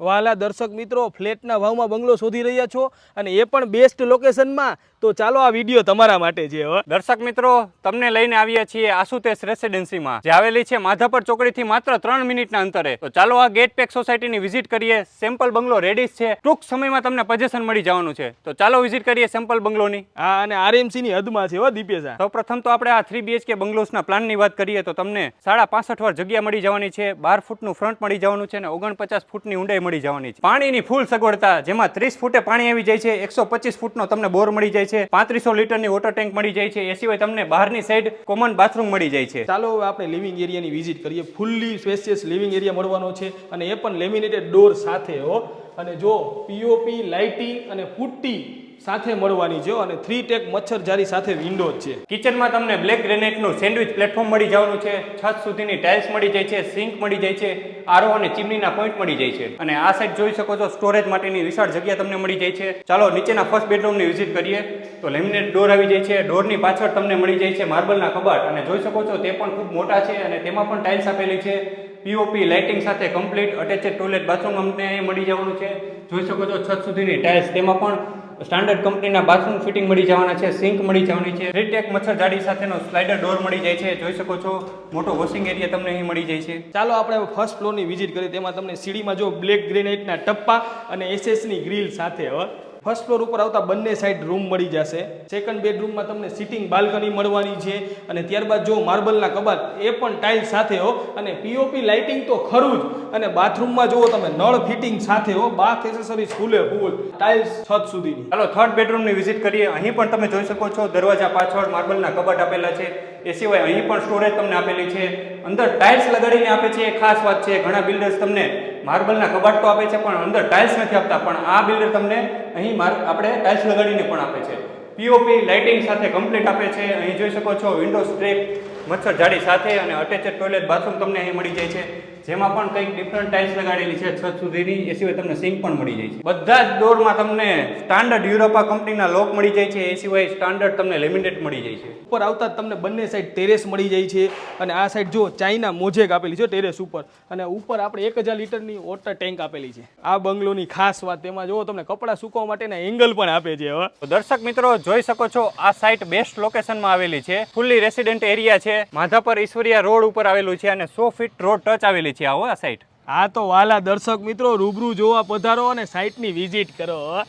વાલા દર્શક મિત્રો ફ્લેટના ભાવમાં બંગલો શોધી રહ્યા છો અને એ પણ બેસ્ટ લોકેશનમાં તો ચાલો આ વીડિયો તમારા માટે છે દર્શક મિત્રો તમને લઈને આવ્યા છીએ આશુતેશ રેસિડેન્સીમાં જે આવેલી છે માધાપર ચોકડીથી માત્ર ત્રણ મિનિટના અંતરે. તો ચાલો આ ગેટ પેક સોસાયટીની વિઝિટ કરીએ. સેમ્પલ બંગલો રેડી છે. ટૂંક સમયમાં તમને પજેશન મળી જવાનું છે. તો ચાલો વિઝિટ કરીએ સેમ્પલ બંગલોની. હા અને આરએમસી ની હદમાં છે હો સૌ પ્રથમ તો આપણે આ થ્રી બીએચકે બંગલોસના પ્લાનની વાત કરીએ તો તમને સાડા પાસઠ વાર જગ્યા મળી જવાની છે. બાર ફૂટનું ફ્રન્ટ મળી જવાનું છે અને ઓગણપચાસ ફૂટની ઊંડાઈ મળી જવાની છે. પાણીની ફૂલ સગવડતા જેમાં ત્રીસ ફૂટે પાણી આવી જાય છે એકસો પચીસ ફૂટનો તમને બોર મળી જાય છે પાંત્રીસો લીટરની વોટર ટેન્ક મળી જાય છે એ સિવાય તમને બહારની સાઈડ કોમન બાથરૂમ મળી જાય છે. ચાલો હવે આપણે લિવિંગ એરિયાની વિઝિટ કરીએ. ફૂલ્લી સ્પેસિયસ લિવિંગ એરિયા મળવાનો છે અને એ પણ લેમિનેટેડ ડોર સાથે હો. અને જો પીઓપી લાઇટિંગ અને પુટ્ટી સાથે મળવાની છે અને થ્રી ટેક મચ્છર જારી સાથે વિન્ડો છે. કિચનમાં તમને બ્લેક ગ્રેનાઇટનું સેન્ડવિચ પ્લેટફોર્મ મળી જવાનું છે. છત સુધીની ટાઇલ્સ મળી જાય છે સિંક મળી જાય છે. આરો અને ચીમનીના પોઈન્ટ મળી જાય છે. અને આ સાઈડ જોઈ શકો છો સ્ટોરેજ માટેની વિશાળ જગ્યા તમને મળી જાય છે. ચાલો, નીચેના ફર્સ્ટ બેડરૂમની વિઝિટ કરીએ. તો લેમિનેટ ડોર આવી જાય છે. ડોરની પાછળ તમને મળી જાય છે માર્બલના કબાટ. અને જોઈ શકો છો, તે પણ ખૂબ મોટા છે અને તેમાં પણ ટાઇલ્સ આપેલી છે. પીઓપી લાઇટિંગ સાથે કમ્પ્લીટ અટેચ ટોયલેટ બાથરૂમ અમને મળી જવાનું છે. જોઈ શકો છો, છત સુધીની ટાઇલ્સ તેમાં પણ સ્ટાન્ડર્ડ કંપનીના બાથરૂમ ફિટિંગ મળી જવાના છે સિંક મળી જવાની છે રીટેક મચ્છર જાડી સાથેનો સ્લાઇડર ડોર મળી જાય છે, જોઈ શકો છો. મોટો વોશિંગ એરિયા તમને અહીં મળી જાય છે. ચાલો આપણે ફર્સ્ટ ફ્લોરની વિઝિટ કરીએ, તેમાં તમને સીડીમાં જો બ્લેક ગ્રેનાઇટના ટપ્પા અને એસએસની ગ્રીલ સાથે હવે ફર્સ્ટ ફ્લોર ઉપર આવતા બંને સાઈડ રૂમ મળી જશે. સેકન્ડ બેડરૂમમાં તમને સિટિંગ બાલ્કની મળવાની છે. અને ત્યારબાદ જો માર્બલના કબાટ, એ પણ ટાઇલ સાથે હો. અને પીઓપી લાઇટિંગ તો ખરું જ. અને બાથરૂમમાં જુઓ તમે, નળ ફિટિંગ સાથે હો. બાથ એસેસરીઝ ફૂલે ફૂલ. ટાઇલ્સ છત સુધીની. ચાલો થર્ડ બેડરૂમની વિઝિટ કરીએ. અહીં પણ તમે જોઈ શકો છો, દરવાજા પાછળ માર્બલના કબાટ આપેલા છે. એ સિવાય અહીં પણ સ્ટોરેજ તમને આપેલી છે. અંદર ટાઇલ્સ લગાડીને આપે છે. એ ખાસ વાત છે. ઘણા બિલ્ડર્સ તમને માર્બલના કબાટ તો આપે છે, પણ અંદર ટાઇલ્સ નથી આપતા. પણ આ બિલ્ડર તમને અહીં આપણે ટાઇલ્સ લગાડીને પણ આપે છે. પીઓપી લાઇટિંગ સાથે કમ્પ્લીટ આપે છે. અહીં જોઈ શકો છો વિન્ડો સ્ટ્રેપ મચ્છર જાળી સાથે અને અટેચેડ ટોયલેટ બાથરૂમ તમને અહીં મળી જાય છે. જેમાં પણ કંઈક ડિફરન્ટ ટાઇલ્સ લગાડેલી છે છત સુધીની એ સિવાય તમને સિંક પણ મળી જાય છે. બધા જ ડોરમાં તમને સ્ટાન્ડર્ડ યુરોપા કંપનીના લોક મળી જાય છે એ સિવાય સ્ટાન્ડર્ડ તમને લેમિનેટ મળી જાય છે. ઉપર આવતા તમને બંને સાઈડ ટેરેસ મળી જાય છે અને આ સાઈડ જો ચાઇના મોજેક આપેલી છે ટેરેસ ઉપર અને ઉપર આપણે એક હજાર લીટરની વોટર ટેન્ક આપેલી છે. આ બંગલોની ખાસ વાત તેમાં જો તમને કપડાં સૂકવા માટેના એંગલ પણ આપે છે હવે. તો દર્શક મિત્રો જોઈ શકો છો આ સાઇટ બેસ્ટ લોકેશનમાં આવેલી છે. ફૂલ્લી રેસિડેન્ટ એરિયા છે. માધાપર ઈશ્વરિયા રોડ ઉપર આવેલું છે અને સો ફીટ રોડ ટચ આવેલી છે. આવો આ સાઇટ આ તો વાલા દર્શક મિત્રો રૂબરૂ જોવા પધારો અને સાઈટની વિઝિટ કરો.